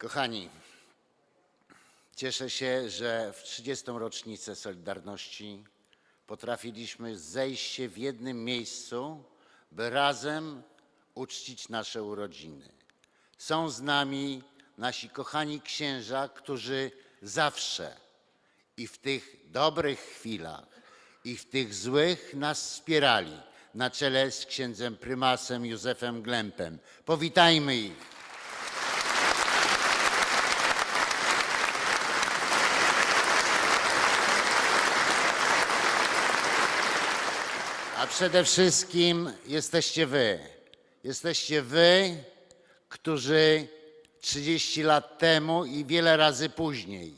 Kochani, cieszę się, że w 30. rocznicę Solidarności potrafiliśmy zejść się w jednym miejscu, by razem uczcić nasze urodziny. Są z nami nasi kochani księża, którzy zawsze i w tych dobrych chwilach, i w tych złych nas wspierali, na czele z księdzem prymasem Józefem Glempem. Powitajmy ich. A przede wszystkim jesteście wy. Jesteście wy, którzy 30 lat temu i wiele razy później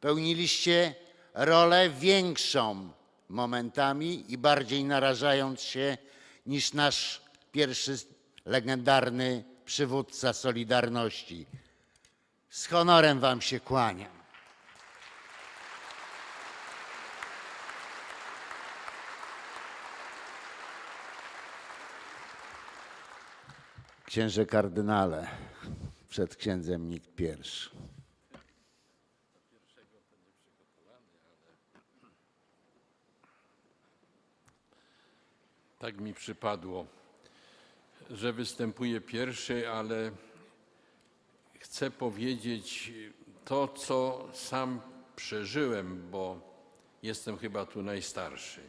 pełniliście rolę większą momentami i bardziej narażając się niż nasz pierwszy legendarny przywódca Solidarności. Z honorem wam się kłaniam. Księże kardynale, przed księdzem nikt pierwszy. Tak mi przypadło, że występuję pierwszy, ale chcę powiedzieć to, co sam przeżyłem, bo jestem chyba tu najstarszy.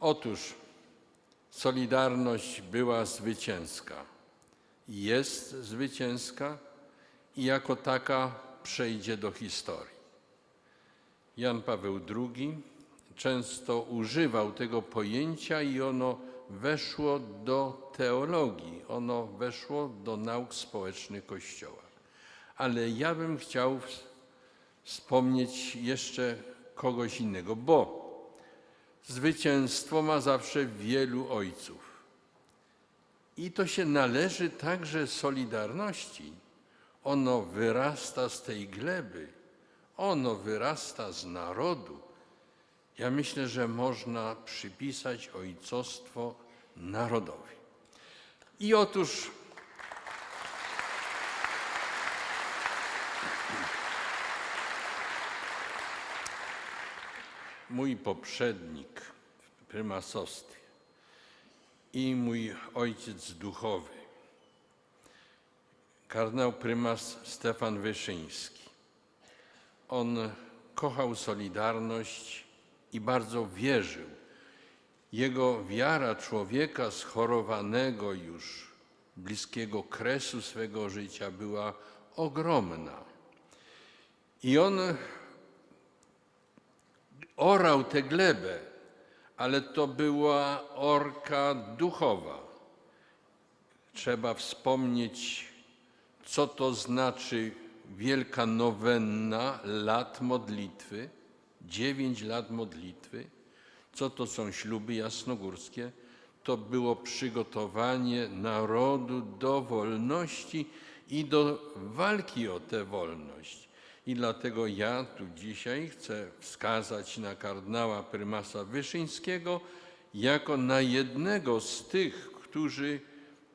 Otóż Solidarność była zwycięska, jest zwycięska i jako taka przejdzie do historii. Jan Paweł II często używał tego pojęcia i ono weszło do teologii, ono weszło do nauk społecznych Kościoła. Ale ja bym chciał wspomnieć jeszcze kogoś innego, bo zwycięstwo ma zawsze wielu ojców. I to się należy także Solidarności. Ono wyrasta z tej gleby, ono wyrasta z narodu. Ja myślę, że można przypisać ojcostwo narodowi. I otóż mój poprzednik w prymasostwie i mój ojciec duchowy, kardynał prymas Stefan Wyszyński. On kochał Solidarność i bardzo wierzył. Jego wiara człowieka schorowanego już bliskiego kresu swego życia była ogromna. I on orał tę glebę, ale to była orka duchowa. Trzeba wspomnieć, co to znaczy wielka nowenna lat modlitwy, dziewięć lat modlitwy, co to są śluby jasnogórskie. To było przygotowanie narodu do wolności i do walki o tę wolność. I dlatego ja tu dzisiaj chcę wskazać na kardynała prymasa Wyszyńskiego jako na jednego z tych, którzy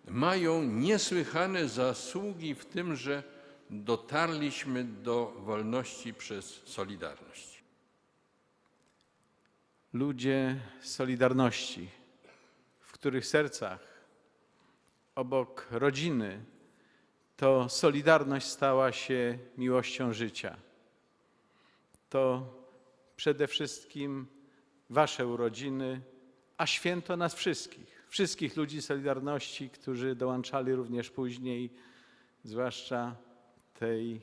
mają niesłychane zasługi w tym, że dotarliśmy do wolności przez Solidarność. ludzie Solidarności, w których sercach obok rodziny to Solidarność stała się miłością życia. To przede wszystkim Wasze urodziny, a święto nas wszystkich, wszystkich ludzi Solidarności, którzy dołączali również później, zwłaszcza tej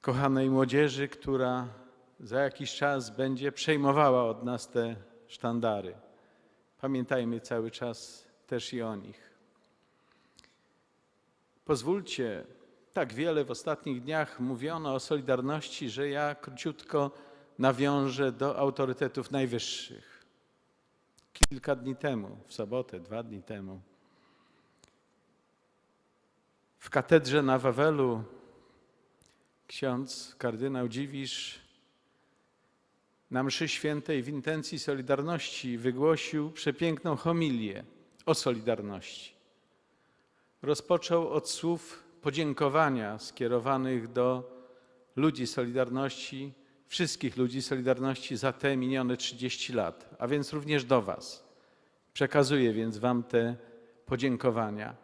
kochanej młodzieży, która za jakiś czas będzie przejmowała od nas te sztandary. Pamiętajmy cały czas też i o nich. Pozwólcie, tak wiele w ostatnich dniach mówiono o Solidarności, że ja króciutko nawiążę do autorytetów najwyższych. Kilka dni temu, w sobotę, dwa dni temu, w katedrze na Wawelu ksiądz kardynał Dziwisz na mszy świętej w intencji Solidarności wygłosił przepiękną homilię o Solidarności. Rozpoczął od słów podziękowania skierowanych do ludzi Solidarności, wszystkich ludzi Solidarności za te minione 30 lat, a więc również do Was. Przekazuję więc Wam te podziękowania.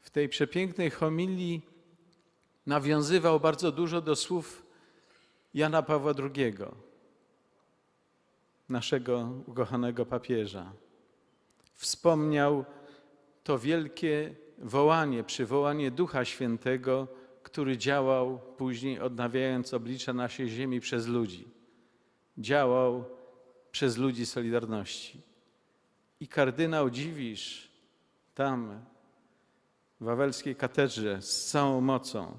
W tej przepięknej homilii nawiązywał bardzo dużo do słów Jana Pawła II, naszego ukochanego papieża. Wspomniał to wielkie wołanie, przywołanie Ducha Świętego, który działał później, odnawiając oblicze naszej ziemi przez ludzi. Działał przez ludzi Solidarności. I kardynał Dziwisz tam, w wawelskiej katedrze, z całą mocą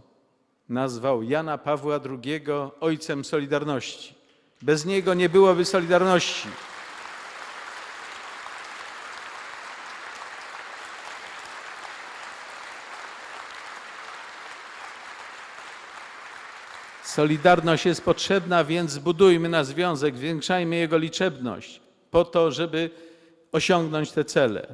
nazwał Jana Pawła II ojcem Solidarności. Bez niego nie byłoby Solidarności. Solidarność jest potrzebna, więc budujmy na związek, zwiększajmy jego liczebność, po to, żeby osiągnąć te cele.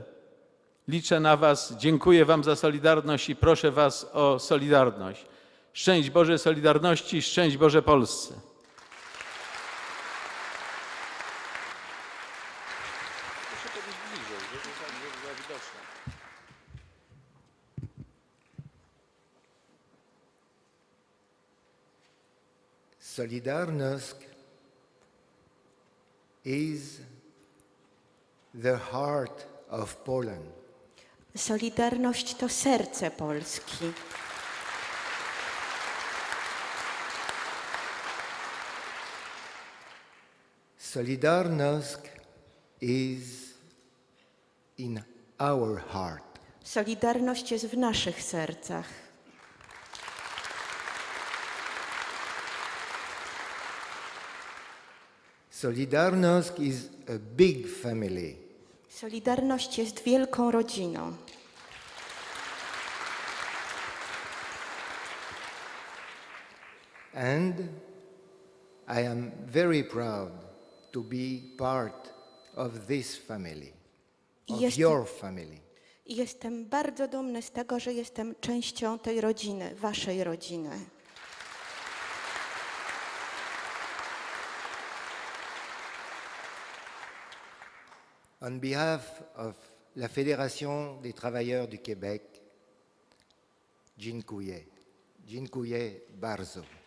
Liczę na Was, dziękuję Wam za Solidarność i proszę Was o Solidarność. Szczęść Boże Solidarności, szczęść Boże Polsce. Solidarność is the heart of Poland. Solidarność to serce Polski. Solidarność is in our heart. Solidarność jest w naszych sercach. Solidarność is a big family. Solidarność jest wielką rodziną. And I am very proud to be part of this family, of jest- your family. I jestem bardzo dumny z tego, że jestem częścią tej rodziny, waszej rodziny. On behalf of la Fédération des travailleurs du Québec, dziękuję. Dziękuję bardzo.